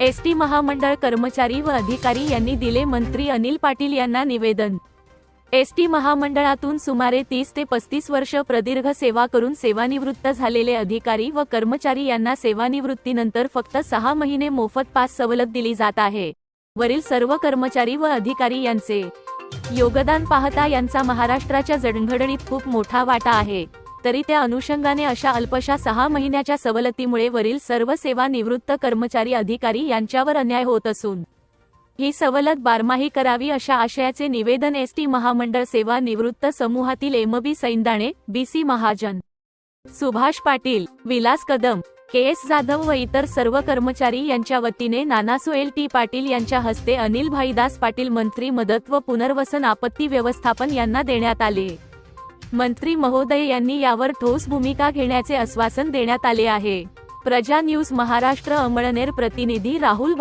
S T महामंडळ कर्मचारी व अधिकारी यांनी दिले मंत्री अनिल पाटील यांना निवेदन. एस टी महामंडळातून सुमारे तीस ते पस्तीस वर्ष प्रदीर्घ सेवा करून सेवानिवृत्त झालेले अधिकारी व कर्मचारी यांना सेवानिवृत्तीनंतर फक्त सहा महिने मोफत पास सवलत दिली जात आहे. वरील सर्व कर्मचारी व अधिकारी यांचे योगदान पाहता यांचा महाराष्ट्राच्या जडणघडणीत खूप मोठा वाटा आहे. तरी त्या अनुषंगाने अशा अल्पशा सहा महिन्याच्या सवलतीमुळे वरील सर्व सेवानिवृत्त कर्मचारी अधिकारी यांच्यावर अन्याय होत असून ही सवलत बारमाही करावी अशा आशयाचे निवेदन एस टी महामंडळ सेवा निवृत्त समूहातील M B Saindane B C Mahajan Subhash Patil Vilas Kadam K S Jadhav व इतर सर्व कर्मचारी यांच्या वतीने नानासू एल टी पाटील यांच्या हस्ते अनिल भाईदास पाटील मंत्री मदत व पुनर्वसन आपत्ती व्यवस्थापन यांना देण्यात आले. मंत्री महोदय यांनी यावर ठोस भूमिका घेण्याचे आश्वासन देण्यात आले आहे. प्रजा न्यूज महाराष्ट्र अमळनेर प्रतिनिधी राहुल